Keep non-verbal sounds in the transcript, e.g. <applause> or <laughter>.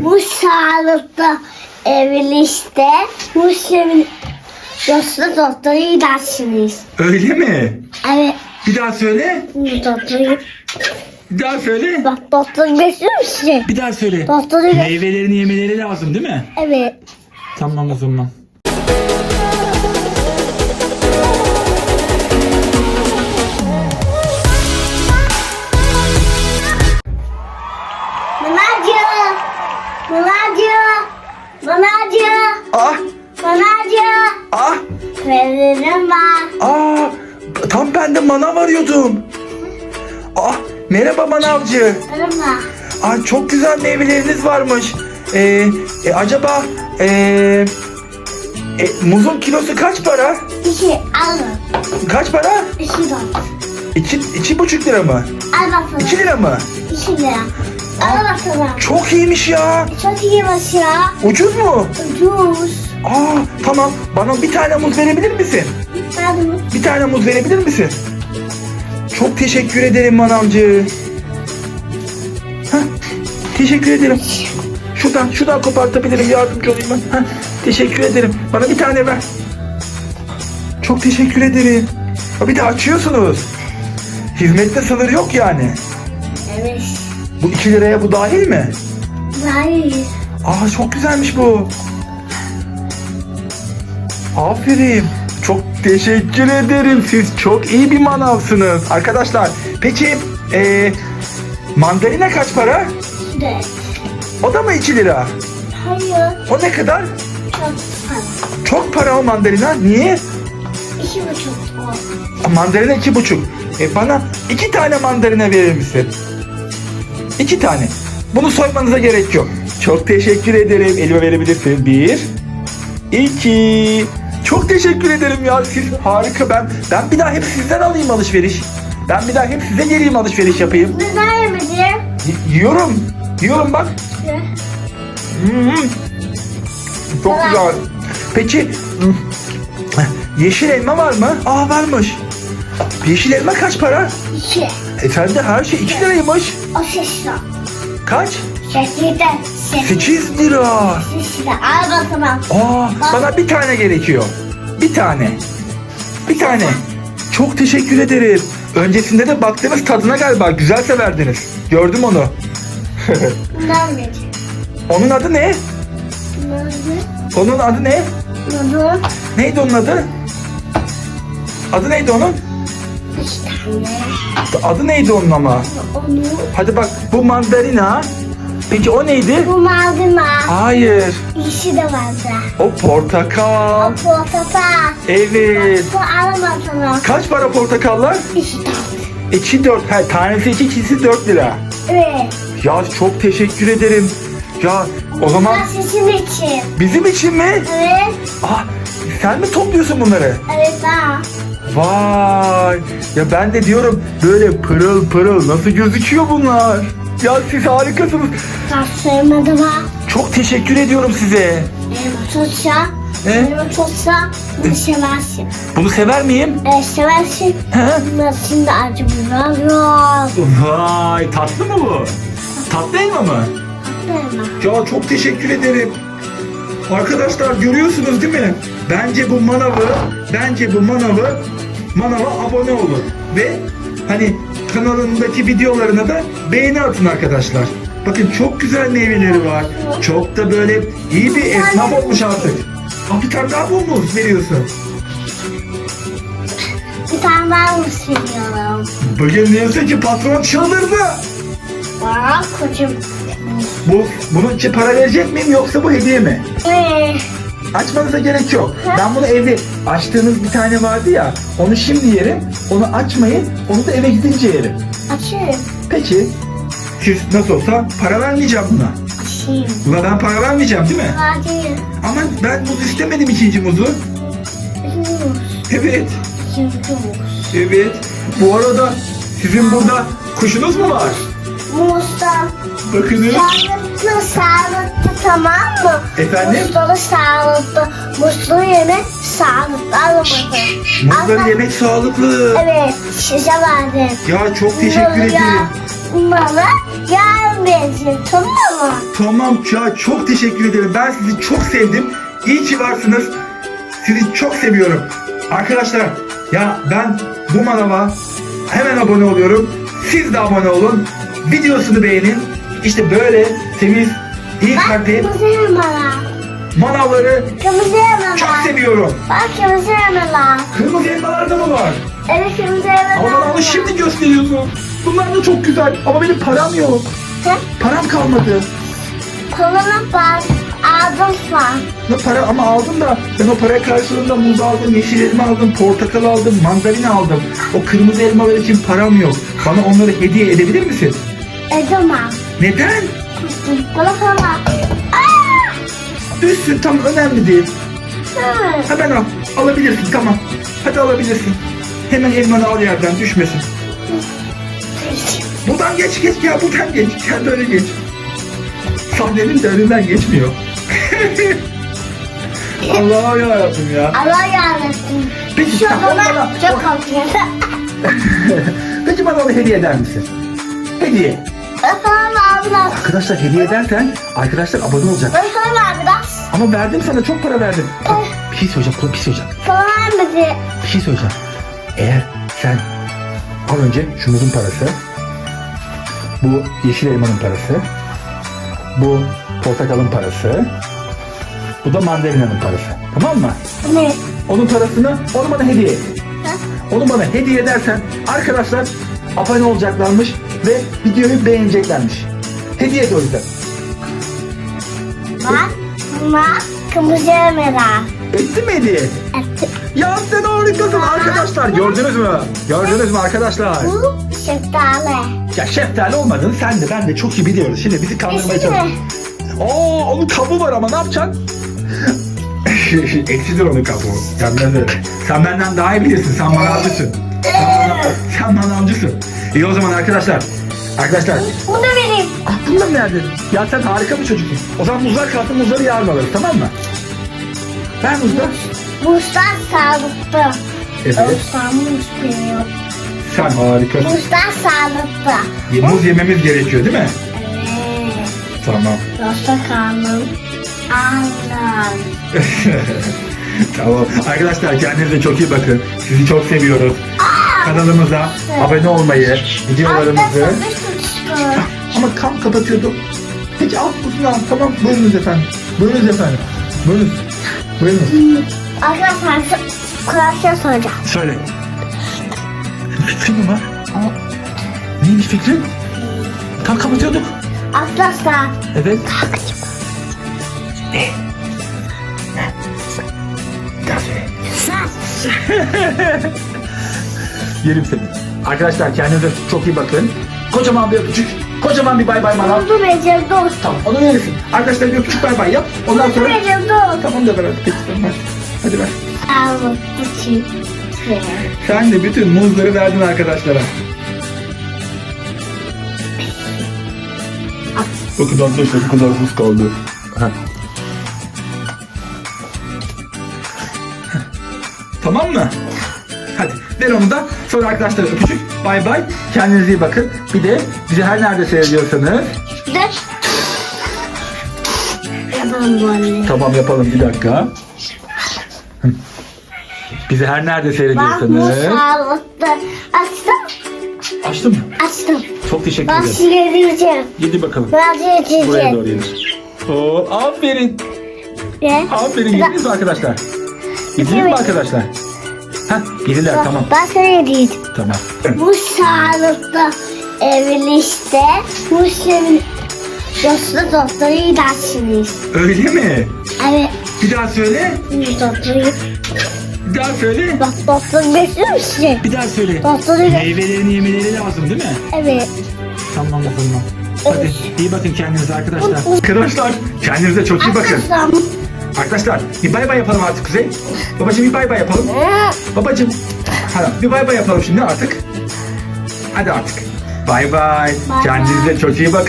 Bu sağlıklı evli işte. Bu sevin Yoksa doktora gidersiniz. Öyle mi? Evet. Bir daha söyle. Doktora Bir daha söyle. Bak doktora götürür müsün? Bir daha söyle. Doktora Meyvelerini yemeleri lazım değil mi? Evet. Tamam o zaman. Ben de manav arıyordum. Ah merhaba manavcı. Var. Ah çok güzel meyveleriniz varmış. Ee, e, acaba e, e, muzun kilosu kaç para? İki alın. Kaç para? İki dok. İki, iki buçuk lira mı? Al bakalım. İki lira mı? İki lira. Al bakalım. Çok iyiymiş ya. Çok iyi baş ya. Ucuz mu? Ucuz. Aa tamam. Bana bir tane muz verebilir misin? Pardon. Bir tane muz verebilir misin? Çok teşekkür ederim manavcı. Heh, teşekkür ederim. Şuradan, şuradan kopartabilirim. Yardımcı olayım ben. Heh, teşekkür ederim. Bana bir tane ver. Çok teşekkür ederim. Ha, bir de açıyorsunuz. Hizmette sınır yok yani. Evet. Bu 2 liraya bu dahil mi? Hayır. Aa çok güzelmiş bu. Aferin. Çok teşekkür ederim. Siz çok iyi bir manavsınız. Arkadaşlar peki eee mandalina kaç para? Evet. O da mı 2 lira? Hayır. O ne kadar? Çok para. Çok para o mandalina. Niye? İki buçuk. Aa, Mandalina iki buçuk. E, bana iki tane mandalina verir misin? İki tane. Bunu soymanıza gerek yok. Çok teşekkür ederim. Elime verebilirsin. Bir, iki. Çok teşekkür ederim ya. Siz harika. Ben ben bir daha hep sizden alayım alışveriş. Ben bir daha hep size geleyim alışveriş yapayım. Neden yemedin? Y- yiyorum. Yiyorum bak. Hmm. Çok Tamam. güzel. Peki hmm, yeşil elma var mı? Aa varmış. Yeşil elma kaç para? İki. Efendi her şey 2 liraymış. O. Kaç? Sesli de sesli. 8 lira. Al bakalım. Aa bana bir tane gerekiyor. Bir tane. Bir tane. Çok teşekkür ederim. Öncesinde de baktınız tadına galiba güzel severdiniz. Gördüm onu. <laughs> Bundan bir. Onun adı ne? Onun adı ne? Bundan Neydi onun adı? Adı neydi onun? tane. Adı neydi onun ama? Onu. Hadi bak bu mandalina. Peki o neydi? Bu maldina. Hayır. İkisi de vardı. O portakal. O portakal. Evet. Bu al bakalım. Kaç para portakallar? İki tane. 2 4. Ha, tanesi 2 ikisi 4 lira. Evet. Ya çok teşekkür ederim. Ya o zaman Bunlar sizin için. bizim için mi? Evet. Ah sen mi topluyorsun bunları? Evet ha. Vay. Ya ben de diyorum böyle pırıl pırıl nasıl gözüküyor bunlar? Ya siz harikasınız. Sevmedim ha. Çok teşekkür ediyorum size. Elma tutsa. Ne? Elma tutsa. Bunu seversin. Bunu sever miyim? Evet seversin. He? Bunlar şimdi acı biber yok. Vay tatlı mı bu? Tatlı elma mı? Elma. Ya çok teşekkür ederim. Arkadaşlar görüyorsunuz değil mi? Bence bu manavı, bence bu manavı, manava abone olun. Ve hani kanalındaki videolarına da beğeni atın arkadaşlar. Bakın çok güzel meyveleri var. Çok da böyle iyi bir esnaf olmuş artık. Aa, bir tane daha muz veriyorsun? Bir tane daha mı seviyorum? Bugün diyorsun ki patron çıldırdı. Bak kocam. Bu, bunun için para verecek miyim yoksa bu hediye mi? Ee, Açmanıza gerek yok. Ben bunu evde açtığınız bir tane vardı ya. Onu şimdi yerim. Onu açmayın. Onu da eve gidince yerim. açayım. Peki. Siz nasıl olsa para vermeyeceğim buna. Açayım. Buna ben para vermeyeceğim değil mi? Hadi. Ama ben muz istemedim ikinci muzu. Muz. Evet. Çünkü muz. Evet. Bu arada sizin burada kuşunuz mu var? Muzdan Bakınız. Sağlıklı sağlıklı tamam mı? Efendim? Muzları sağlıklı. Muzlu yemek sağlıklı. Al bakalım. Muzları Al- yemek sağlıklı. Evet size verdim. Ya çok teşekkür Bunları ederim. Bunları yarın beğensin tamam mı? Tamam ya çok teşekkür ederim. Ben sizi çok sevdim. İyi ki varsınız. Sizi çok seviyorum. Arkadaşlar ya ben bu manava hemen abone oluyorum. Siz de abone olun. Videosunu beğenin. İşte böyle temiz, iyi Bak kalpli kırmızı elmalar. manavları Kırmızı elmalar. çok seviyorum. Bak kırmızı elmalar. Kırmızı elmalar da mı var? Evet kırmızı elmalar. Ama bana onu şimdi gösteriyorsun. Bunlar da çok güzel. Ama benim param yok. Sen Param kalmadı. koluna bak. Ağzın var. Ne para ama aldım da ben o para karşılığında muz aldım, yeşil elma aldım, portakal aldım, mandalina aldım. O kırmızı elmalar için param yok. Bana onları hediye edebilir misin? Edemem. Neden? Bana sana. Üstün tam önemli değil. Hı. Hemen al. Alabilirsin tamam. Hadi alabilirsin. Hemen elmanı al yerden düşmesin. Buradan geç geç ya buradan geç. Sen böyle geç. Sahnenin de önünden geçmiyor. <laughs> Allah'ım yarabbim ya. Allah yarabbim. Peki Şu tamam, an bana, bana çok korkuyorum. <laughs> Peki bana onu hediye eder misin? Hediye. Bakalım abi biraz. Arkadaşlar hediye edersen arkadaşlar abone olacak. Bakalım abi biraz. Ama verdim sana çok para verdim. Bak, bir şey söyleyeceğim, kulağa bir şey söyleyeceğim. Sana vermedi. Bir şey söyleyeceğim. Eğer sen al önce şu muzun parası, bu yeşil elmanın parası, bu portakalın parası, bu da mandalina'nın parası. Tamam mı? Ne? Onun parasını onu bana hediye et. Onu bana hediye edersen arkadaşlar abone olacaklarmış ve videoyu beğeneceklermiş. Hediye et o yüzden. Bak. Bak. Kırmızı. Etti mi hediye? Evet. Ya sen harikasın arkadaşlar. Gördünüz mü? Gördünüz mü arkadaşlar? Bu şeftali. Ya şeftali olmadın sen de ben de çok iyi biliyoruz. Şimdi bizi kandırmaya mi? çalışıyorsun. Oo onun kabuğu var ama ne yapacaksın? <laughs> Eksidir onun kabuğu. Sen, ben sen benden daha iyi bilirsin. Sen manavcısın. Sen, mana- sen manavcısın. İyi o zaman arkadaşlar. Arkadaşlar Bunu vereyim. aklımda mı nerede? Ya sen harika bir çocuksun. O zaman muzlar kalsın muzları yarın alırız tamam mı? Ver muzlar. Buzlar sağlıklı. Evet. Buzlar muz veriyor. Sen harikasın. Buzlar sağlıklı. Muz yememiz gerekiyor değil mi? Evet. Tamam. Yoksa karnım ağlar. <laughs> tamam. Arkadaşlar kendinize çok iyi bakın. Sizi çok seviyoruz. Kanalımıza abone olmayı, videolarımızı... Ama kam kapatıyordum. Peki alt al. Tamam. Buyurunuz efendim. Buyurunuz efendim. Buyurunuz. Buyurunuz. Arkadaşlar kurasya soracağım. Söyle. Fikrin mi var? Neymiş fikrin? Tam kapatıyorduk. Arkadaşlar Evet. Ne? Bir daha söyle. Yerim seni. Arkadaşlar kendinize çok iyi bakın. Kocaman bir öpücük. Kocaman bir bay bay manav. Oldu Recep dur. Tamam onu verirsin. Arkadaşlar bir öpücük bay bay yap. Ondan Oldu sonra... Recep dur. Tamam da ver hadi. Peki tamam hadi. Hadi ver. Çift. Sen de bütün muzları verdin arkadaşlara. Bakın arkadaşlar bu kadar muz kaldı. Tamam mı? Ver onu da. Sonra arkadaşlar öpücük. Bay bay. Kendinize iyi bakın. Bir de bizi her nerede seyrediyorsanız. Bir de Yapalım bu anne. Tamam yapalım bir dakika. Bizi her nerede seyrediyorsanız. Açtım. Açtım mı? Açtım. Çok teşekkür Ben ederim. sileceğim. Yedi bakalım. Ben Buraya doğru yedir. Oo, aferin. Ne? Aferin yediniz mi arkadaşlar? Yediniz mi arkadaşlar? Heh, yediler tamam. Ben sana yediydim. Tamam. Bu sağlıklı evli işte. Bu senin yaşlı doktoru gidersiniz. Öyle mi? Evet. Bir daha söyle. Doktoru Bir daha söyle. Bak doktor bekliyor musun? Bir daha söyle. Doktoru Meyvelerini yemeleri lazım değil mi? Evet. Tamam o zaman. Hadi iyi bakın kendinize arkadaşlar. Arkadaşlar kendinize çok iyi bakın. Arkadaşlar. Bir bay bay yapalım artık Kuzey. Babacım bir bay bay yapalım. Babacım. Hadi bir bay bay yapalım şimdi artık. Hadi artık. Bay. Bay Kendinize çok iyi bakın.